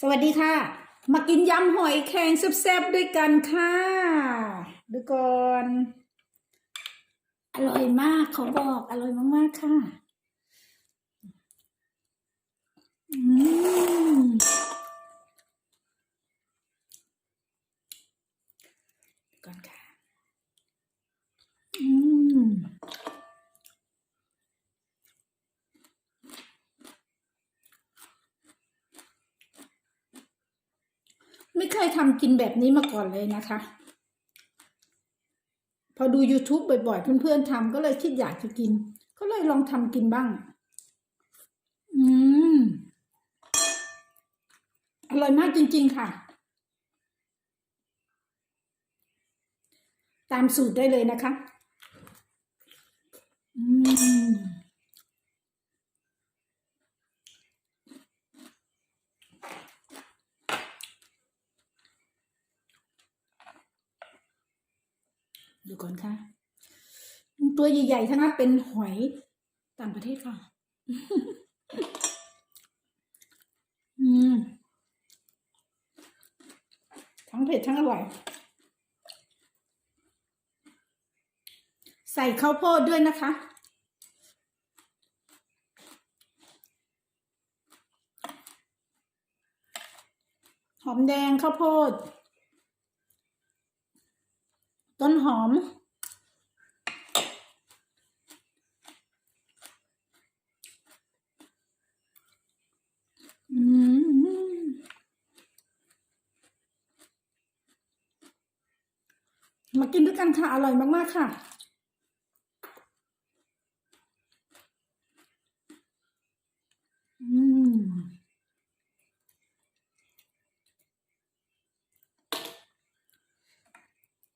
สวัสดีค่ะ มากินยำหอยแครงแซ่บๆด้วยกันค่ะ ดูก่อน อร่อยมากเขาบอกอร่อยมากๆค่ะอืมก่อนค่ะ อืม ไม่เคยทำกินแบบนี้มาก่อนเลยนะคะ พอดู YouTube บ่อยๆ เพื่อนๆทำก็เลยคิดอยากจะกิน ก็เลยลองทำกินบ้าง อืม อร่อยมากจริง ๆ ค่ะ ตามสูตรได้เลยนะคะ อืม ดูก่อนค่ะ ตัวใหญ่ๆทั้งนั้นเป็นหอยต่างประเทศค่ะ อืม ทั้งเผ็ดทั้งอร่อย ใส่ข้าวโพดด้วยนะคะหอมแดงข้าวโพด ต้นหอม อืมมากินด้วยกันค่ะ อร่อยมาก ๆ ค่ะ อืม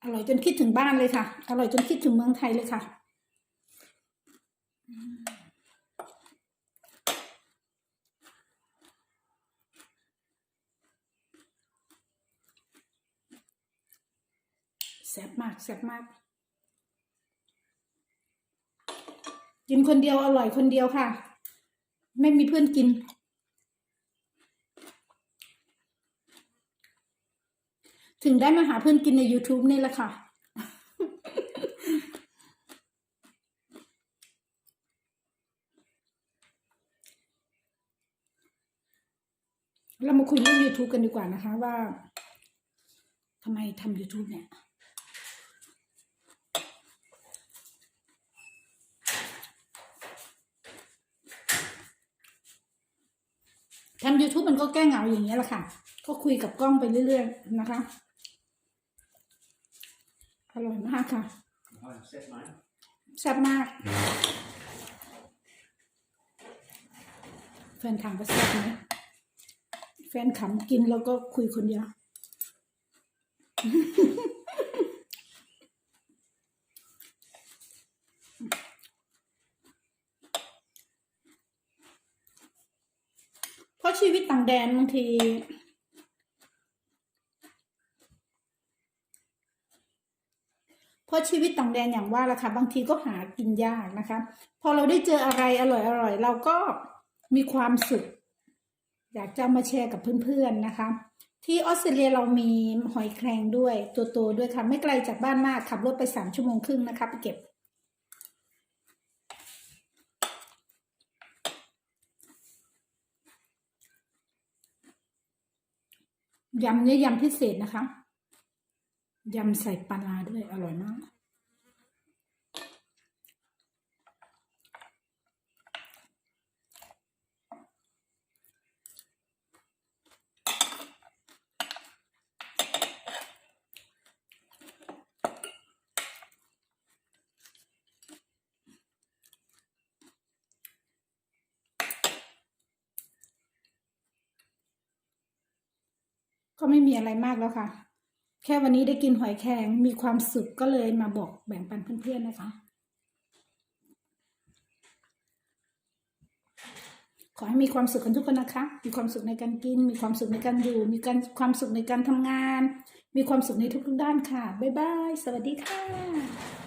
อ ร่อยจนคิดถึงบ้านเลยค่ะ อร่อยจนคิดถึงเมืองไทยเลยค่ะแซ่บมากแซ่บมาก กินคนเดียวอร่อยคนเดียวค่ะ ไม่มีเพื่อนกิน ถึงได้มาหาเพื่อนกินใน YouTube นี่แหละค่ะ เรามาคุยเรื่อง YouTube กันดีกว่านะคะว่าทำไมทำ YouTube เนี่ยทำ YouTube มันก็แก้เหงาอย่างนี้ยแหละค่ะ ก็คุยกับกล้องไปเรื่อย ๆ นะคะ อร่อยมากค่ะ Har jag sett mig? แซ่บมากแฟนถามว่าแซ่บไหมแฟนขำกินแล้วก็คุยคนเดียวเพราะชีวิตต่างแดนบางที เพราะชีวิตต่างแดนอย่างว่าละค่ะบางทีก็หากินยากนะคะ พอเราได้เจออะไรอร่อยๆเราก็มีความสุข อยากจะมาแชร์กับเพื่อนๆนะคะ ที่ออสเตรเลียเรามีหอยแครงด้วยตัวโตด้วยค่ะ ไม่ไกลจากบ้านมากขับรถไปสามชั่วโมงครึ่งนะคะไปเก็บยำเนี่ยยำพิเศษนะคะ ยำใส่ปลาด้วย อร่อยมาก ก็ไม่มีอะไรมากแล้วค่ะ แค่วันนี้ได้กินหอยแครงมีความสุขก็เลยมาบอกแบ่งปันเพื่อนๆนะคะ ขอให้มีความสุขกันทุกคนนะคะ มีความสุขในการกิน มีความสุขในการอยู่ มีการความสุขในการทำงาน มีความสุขในทุกๆด้านค่ะ บ๊ายบาย สวัสดีค่ะ